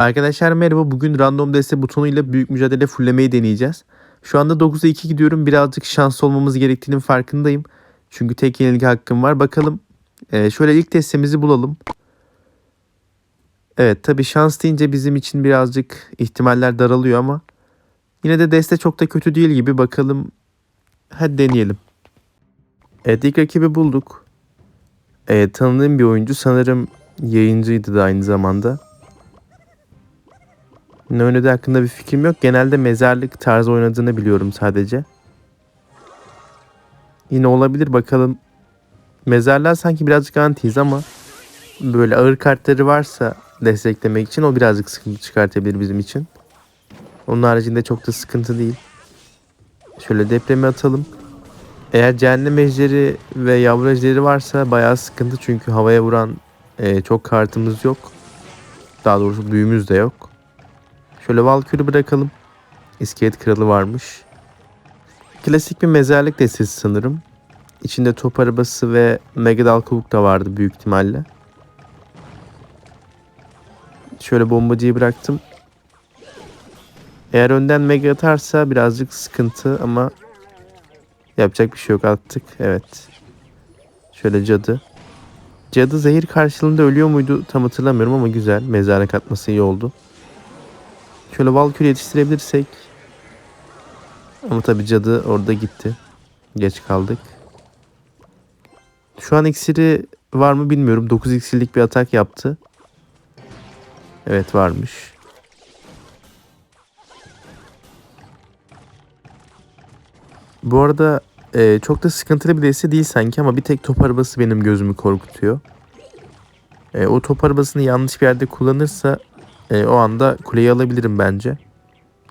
Arkadaşlar merhaba. Bugün random deste butonuyla büyük mücadele fulllemeyi deneyeceğiz. Şu anda 9'a 2 gidiyorum. Birazcık şanslı olmamız gerektiğinin farkındayım. Çünkü tek yenilgi hakkım var. Bakalım. Ee, şöyle ilk destemizi bulalım. Evet tabi şans deyince bizim için birazcık ihtimaller daralıyor ama yine de deste çok da kötü değil gibi. Bakalım. Hadi deneyelim. Evet ilk rakibi bulduk. Evet, tanıdığım bir oyuncu sanırım yayıncıydı da aynı zamanda. Ne oynadığı hakkında bir fikrim yok. Genelde mezarlık tarzı oynadığını biliyorum sadece. Yine olabilir bakalım. Mezarlar sanki birazcık antiyiz ama böyle ağır kartları varsa desteklemek için o birazcık sıkıntı çıkartabilir bizim için. Onun haricinde çok da sıkıntı değil. Şöyle depremi atalım. Eğer cehennem ejderi ve yavru ejderi varsa bayağı sıkıntı çünkü havaya vuran e, çok kartımız yok. Daha doğrusu büyümüz de yok. Şöyle Valkyrie bırakalım. İskelet kralı varmış. Klasik bir mezarlık destesi sanırım. İçinde top arabası ve Mega Dalkavuk da vardı büyük ihtimalle. Şöyle bombacıyı bıraktım. Eğer önden mega atarsa birazcık sıkıntı ama yapacak bir şey yok attık. Evet. Şöyle cadı. Cadı zehir karşılığında ölüyor muydu tam hatırlamıyorum ama güzel. Mezara katması iyi oldu. Şöyle Valkyrie yetiştirebilirsek. Ama tabii cadı orada gitti. Geç kaldık. Şu an iksiri var mı bilmiyorum. 9 iksirlik bir atak yaptı. Evet varmış. Bu arada e, çok da sıkıntılı bir deste değil sanki ama bir tek top arabası benim gözümü korkutuyor. E, o top arabasını yanlış bir yerde kullanırsa e, o anda kuleyi alabilirim bence.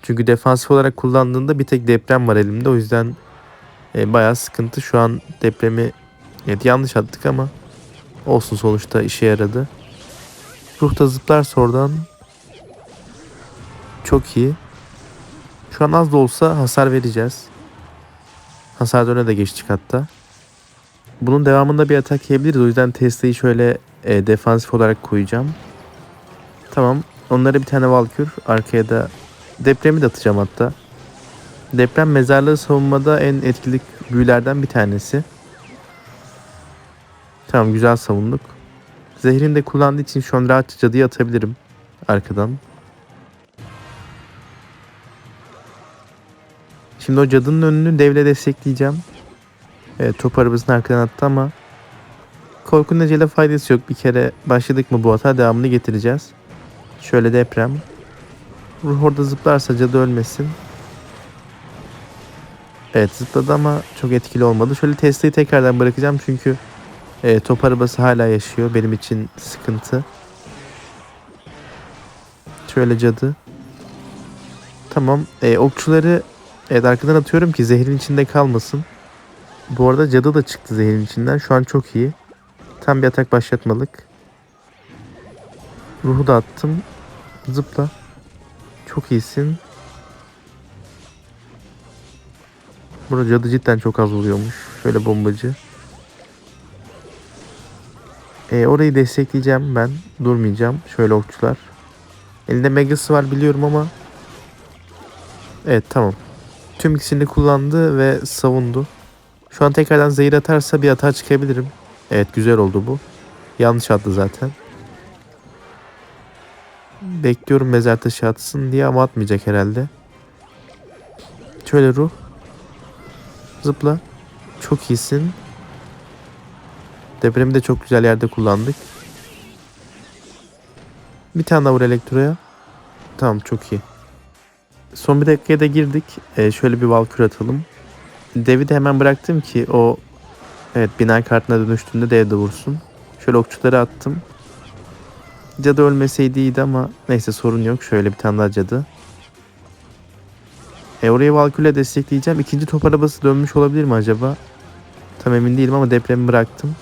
Çünkü defansif olarak kullandığında bir tek deprem var elimde. O yüzden e, bayağı sıkıntı. Şu an depremi evet, yanlış attık ama olsun sonuçta işe yaradı. Ruh da zıplarsa oradan çok iyi. Şu an az da olsa hasar vereceğiz. Hasar döne de geçtik hatta. Bunun devamında bir atak yiyebiliriz. O yüzden Tesla'yı şöyle e, defansif olarak koyacağım. Tamam. Onlara bir tane Valkür. Arkaya da depremi de atacağım hatta. Deprem mezarlığı savunmada en etkili büyülerden bir tanesi. Tamam güzel savunduk. Zehrini de kullandığı için şu an rahatça cadıya atabilirim. Arkadan. Şimdi o cadının önünü devle destekleyeceğim. Evet, top arabasını arkadan attı ama korkunun acele faydası yok. Bir kere başladık mı bu hata devamını getireceğiz. Şöyle deprem. Ruh orada zıplarsa cadı ölmesin. Evet zıpladı ama çok etkili olmadı. Şöyle Tesla'yı tekrardan bırakacağım çünkü e, top arabası hala yaşıyor. Benim için sıkıntı. Şöyle cadı. Tamam. E, okçuları evet arkadan atıyorum ki zehrin içinde kalmasın. Bu arada cadı da çıktı zehrin içinden. Şu an çok iyi. Tam bir atak başlatmalık. Ruhu da attım. Zıpla. Çok iyisin. Burada cadı cidden çok az vuruyormuş. Şöyle bombacı. E, orayı destekleyeceğim ben. Durmayacağım. Şöyle okçular. Elinde megası var biliyorum ama. Evet tamam. Tüm ikisini kullandı ve savundu. Şu an tekrardan zehir atarsa bir hata çıkabilirim. Evet güzel oldu bu. Yanlış attı zaten. Bekliyorum mezar taşı atsın diye ama atmayacak herhalde. Şöyle ruh. Zıpla. Çok iyisin. Depremi de çok güzel yerde kullandık. Bir tane daha vur elektroya. Tamam çok iyi. Son bir dakikaya da girdik. Ee, şöyle bir valkür atalım. Devi de hemen bıraktım ki o evet bina kartına dönüştüğünde dev de vursun. Şöyle okçuları attım. Cadı ölmeseydi iyiydi ama neyse sorun yok. Şöyle bir tane daha cadı. E orayı Valkür'le destekleyeceğim. İkinci top arabası dönmüş olabilir mi acaba? Tam emin değilim ama depremi bıraktım.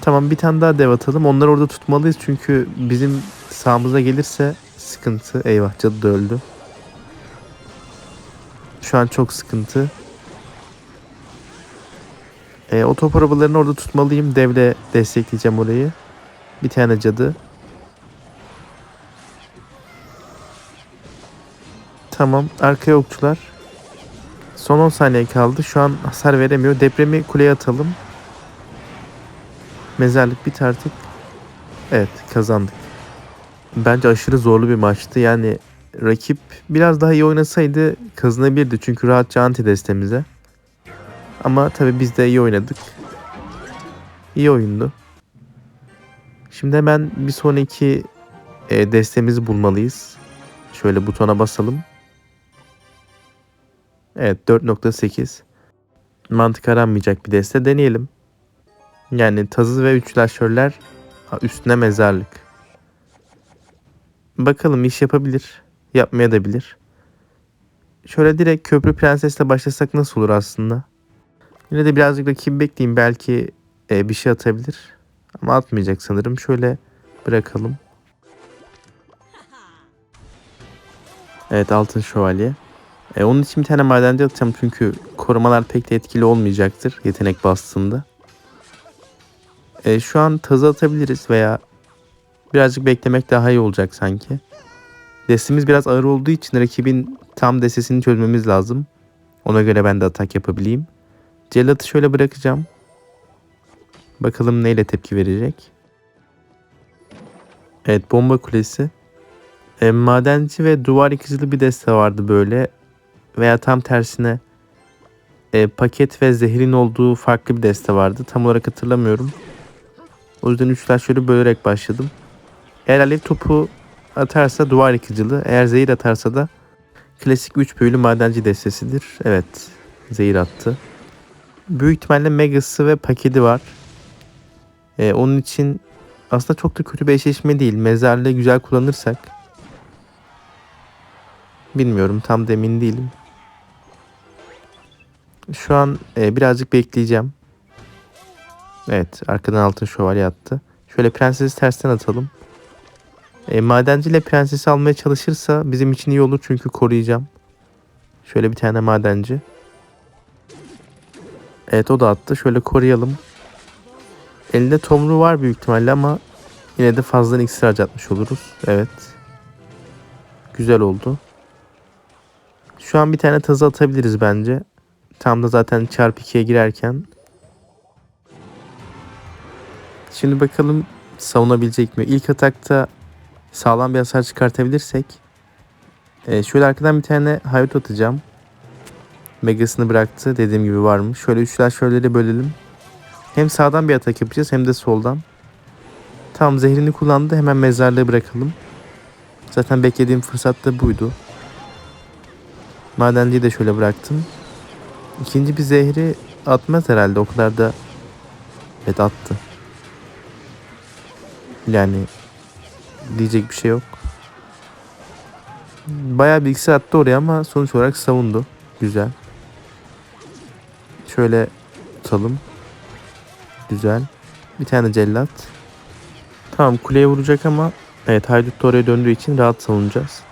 Tamam bir tane daha dev atalım. Onları orada tutmalıyız çünkü bizim sağımıza gelirse sıkıntı. Eyvah cadı da öldü. Şu an çok sıkıntı. E, o top arabalarını orada tutmalıyım. Devle destekleyeceğim orayı. Bir tane cadı. Tamam. Arkaya okçular. Son 10 saniye kaldı. Şu an hasar veremiyor. Depremi kuleye atalım. Mezarlık bit artık. Evet kazandık. Bence aşırı zorlu bir maçtı. Yani rakip biraz daha iyi oynasaydı kazanabilirdi. Çünkü rahatça anti destemize. Ama tabii biz de iyi oynadık. İyi oyundu. Şimdi hemen bir sonraki e, destemizi bulmalıyız. Şöyle butona basalım. Evet 4.8. Mantık aranmayacak bir deste deneyelim. Yani tazı ve üçlaşörler üstüne mezarlık. Bakalım iş yapabilir. Yapmaya da bilir. Şöyle direkt köprü prensesle başlasak nasıl olur aslında? Yine de birazcık rakibi bekleyeyim. Belki e, bir şey atabilir. Ama atmayacak sanırım. Şöyle bırakalım. Evet altın şövalye. E, onun için bir tane madenci atacağım çünkü korumalar pek de etkili olmayacaktır yetenek bastığında. E, şu an tazı atabiliriz veya birazcık beklemek daha iyi olacak sanki. Destemiz biraz ağır olduğu için rakibin tam destesini çözmemiz lazım. Ona göre ben de atak yapabileyim. Cellat'ı şöyle bırakacağım. Bakalım neyle tepki verecek. Evet bomba kulesi. E, madenci ve duvar yıkıcılı bir deste vardı böyle. Veya tam tersine e, paket ve zehrin olduğu farklı bir deste vardı. Tam olarak hatırlamıyorum. O yüzden üçler şöyle bölerek başladım. Eğer alev topu atarsa duvar yıkıcılı. Eğer zehir atarsa da klasik 3 büyülü madenci destesidir. Evet zehir attı. Büyük ihtimalle megası ve paketi var. Ee, onun için aslında çok da kötü bir eşleşme değil. Mezarlığı güzel kullanırsak. Bilmiyorum tam da emin değilim. Şu an e, birazcık bekleyeceğim. Evet arkadan altın şövalye attı. Şöyle prensesi tersten atalım. E, madenci ile prensesi almaya çalışırsa bizim için iyi olur çünkü koruyacağım. Şöyle bir tane madenci. Evet o da attı. Şöyle koruyalım. Elinde tomru var büyük ihtimalle ama yine de fazladan iksir harcatmış oluruz. Evet. Güzel oldu. Şu an bir tane tazı atabiliriz bence. Tam da zaten çarpı 2'ye girerken. Şimdi bakalım savunabilecek mi? İlk atakta sağlam bir hasar çıkartabilirsek. E, şöyle arkadan bir tane haydut atacağım. Megasını bıraktı. Dediğim gibi varmış. Şöyle üçler şöyleleri bölelim. Hem sağdan bir atak yapacağız hem de soldan. Tam zehrini kullandı. Hemen mezarlığı bırakalım. Zaten beklediğim fırsat da buydu. Madenciyi de şöyle bıraktım. İkinci bir zehri atmaz herhalde. O kadar da evet attı. Yani diyecek bir şey yok. Bayağı bir iksir attı oraya ama sonuç olarak savundu. Güzel. Şöyle tutalım. Güzel. Bir tane cellat. Tamam kuleye vuracak ama evet haydut da oraya döndüğü için rahat savunacağız.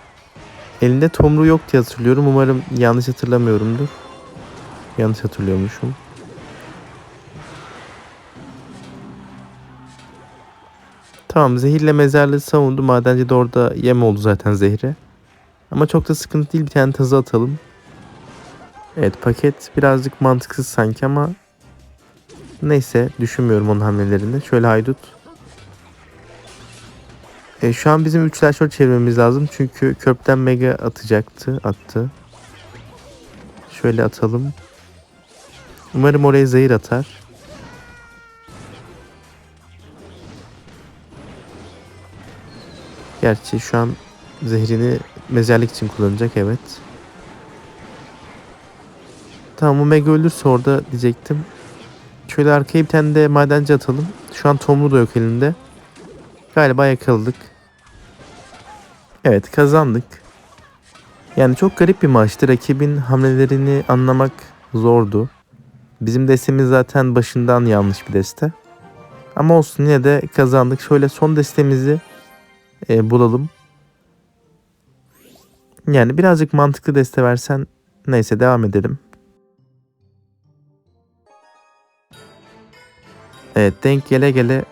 Elinde tomru yok diye hatırlıyorum. Umarım yanlış hatırlamıyorumdur. Yanlış hatırlıyormuşum. Tamam zehirle mezarlığı savundu. Madenci de orada yem oldu zaten zehre. Ama çok da sıkıntı değil. Bir tane tazı atalım. Evet paket birazcık mantıksız sanki ama neyse düşünmüyorum onun hamlelerini. Şöyle haydut. E, şu an bizim 3 şort çevirmemiz lazım. Çünkü köprüden mega atacaktı. Attı. Şöyle atalım. Umarım oraya zehir atar. Gerçi şu an zehrini mezarlık için kullanacak evet. Tamam o mega ölürse orada diyecektim. Şöyle arkaya bir tane de madenci atalım. Şu an Tomru da yok elinde. Galiba yakaladık. Evet kazandık. Yani çok garip bir maçtı. Rakibin hamlelerini anlamak zordu. Bizim destemiz zaten başından yanlış bir deste. Ama olsun yine de kazandık. Şöyle son destemizi e, bulalım. Yani birazcık mantıklı deste versen neyse devam edelim. Evet denk gele gele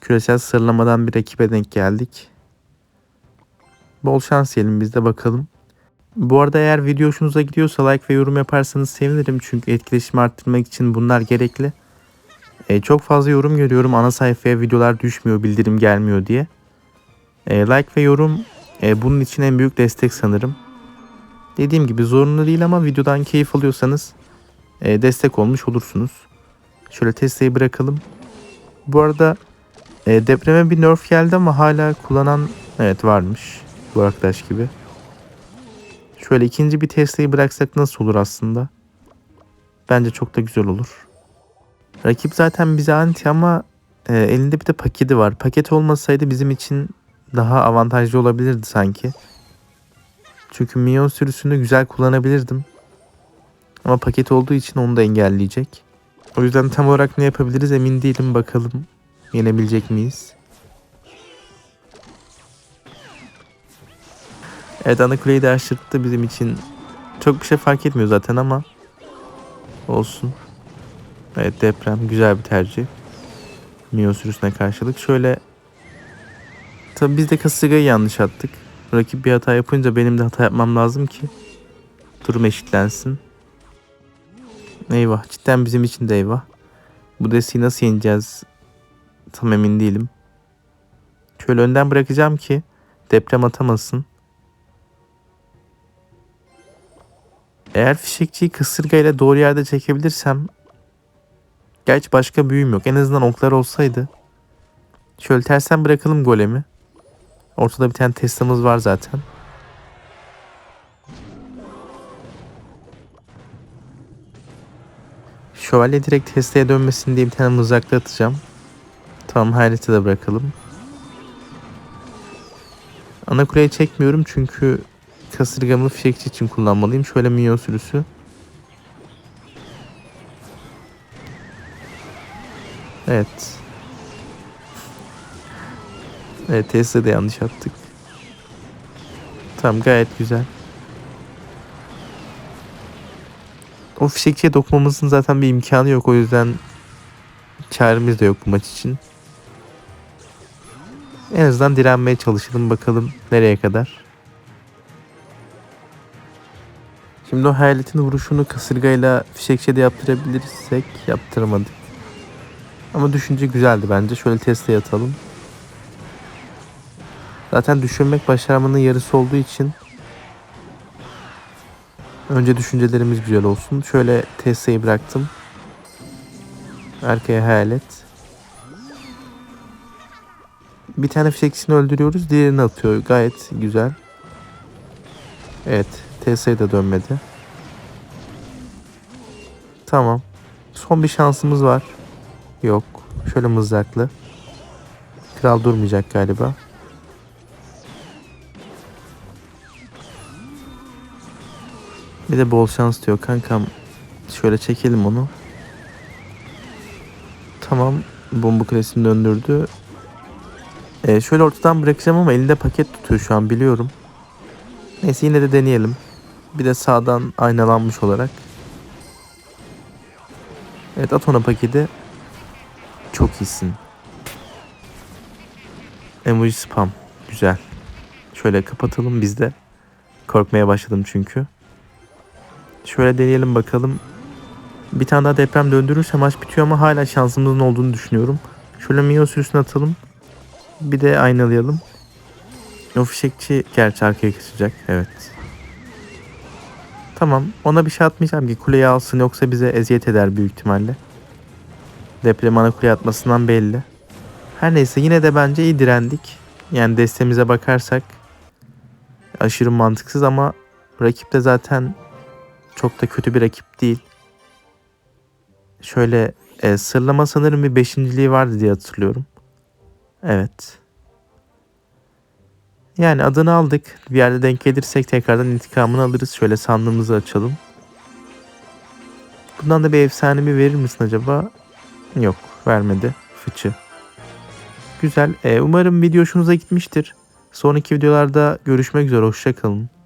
küresel sıralamadan bir rakibe denk geldik. Bol şans diyelim biz de bakalım. Bu arada eğer video hoşunuza gidiyorsa like ve yorum yaparsanız sevinirim. Çünkü etkileşimi arttırmak için bunlar gerekli. E, çok fazla yorum görüyorum ana sayfaya videolar düşmüyor, bildirim gelmiyor diye. E, like ve yorum e, bunun için en büyük destek sanırım. Dediğim gibi zorunlu değil ama videodan keyif alıyorsanız e, destek olmuş olursunuz. Şöyle Tesla'yı bırakalım. Bu arada e, depreme bir nerf geldi ama hala kullanan evet varmış. Bu arkadaş gibi. Şöyle ikinci bir Tesla'yı bıraksak nasıl olur aslında? Bence çok da güzel olur. Rakip zaten bize anti ama e, elinde bir de paketi var. Paket olmasaydı bizim için daha avantajlı olabilirdi sanki. Çünkü minyon sürüsünü güzel kullanabilirdim. Ama paket olduğu için onu da engelleyecek. O yüzden tam olarak ne yapabiliriz emin değilim. Bakalım yenebilecek miyiz? Evet ana kuleyi de aşırttı bizim için. Çok bir şey fark etmiyor zaten ama olsun. Evet deprem güzel bir tercih. Mio sürüsüne karşılık. Şöyle tabi biz de kasırgayı yanlış attık. Rakip bir hata yapınca benim de hata yapmam lazım ki durum eşitlensin. Eyvah cidden bizim için de eyvah. Bu desteği nasıl yeneceğiz tam emin değilim. Şöyle önden bırakacağım ki deprem atamasın. Eğer fişekçiyi kasırgayla doğru yerde çekebilirsem Gerçi başka büyüm yok. En azından oklar olsaydı. Şöyle tersten bırakalım golemi. Ortada bir tane Tesla'mız var zaten. Şövalye direkt Tesla'ya dönmesin diye bir tane mızrakla atacağım. Tamam hayreti de bırakalım. Ana kuleye çekmiyorum çünkü kasırgamı fişekçi için kullanmalıyım. Şöyle minyon sürüsü. Evet. Evet Tesla'da yanlış attık. Tamam gayet güzel. O fişekçiye dokunmamızın zaten bir imkanı yok. O yüzden çaremiz de yok bu maç için. En azından direnmeye çalışalım bakalım nereye kadar. Şimdi o hayaletin vuruşunu kasırgayla fişekçe de yaptırabilirsek yaptıramadık. Ama düşünce güzeldi bence. Şöyle teste atalım. Zaten düşünmek başarmanın yarısı olduğu için önce düşüncelerimiz güzel olsun. Şöyle testeyi bıraktım. Arkaya hayalet. Bir tane fişekçisini öldürüyoruz. Diğerini atıyor. Gayet güzel. Evet. TS'ye de dönmedi. Tamam. Son bir şansımız var. Yok. Şöyle mızraklı. Kral durmayacak galiba. Bir de bol şans diyor kankam. Şöyle çekelim onu. Tamam. Bomba kulesini döndürdü. Ee, şöyle ortadan bırakacağım ama elinde paket tutuyor şu an biliyorum. Neyse yine de deneyelim. Bir de sağdan aynalanmış olarak. Evet at ona paketi. Çok iyisin. Emoji spam. Güzel. Şöyle kapatalım biz de. Korkmaya başladım çünkü. Şöyle deneyelim bakalım. Bir tane daha deprem döndürürse maç bitiyor ama hala şansımızın olduğunu düşünüyorum. Şöyle Mio sürüsünü atalım. Bir de aynalayalım. O fişekçi gerçi arkaya kaçacak. Evet. Tamam. Ona bir şey atmayacağım ki kuleyi alsın yoksa bize eziyet eder büyük ihtimalle. Deprem ana kuleye atmasından belli. Her neyse yine de bence iyi direndik. Yani destemize bakarsak aşırı mantıksız ama rakip de zaten çok da kötü bir rakip değil. Şöyle e, sırlama sanırım bir beşinciliği vardı diye hatırlıyorum. Evet. Yani adını aldık. Bir yerde denk gelirsek tekrardan intikamını alırız. Şöyle sandığımızı açalım. Bundan da bir efsane bir verir misin acaba? Yok vermedi. Fıçı. Güzel. Ee, umarım video hoşunuza gitmiştir. Sonraki videolarda görüşmek üzere. Hoşçakalın.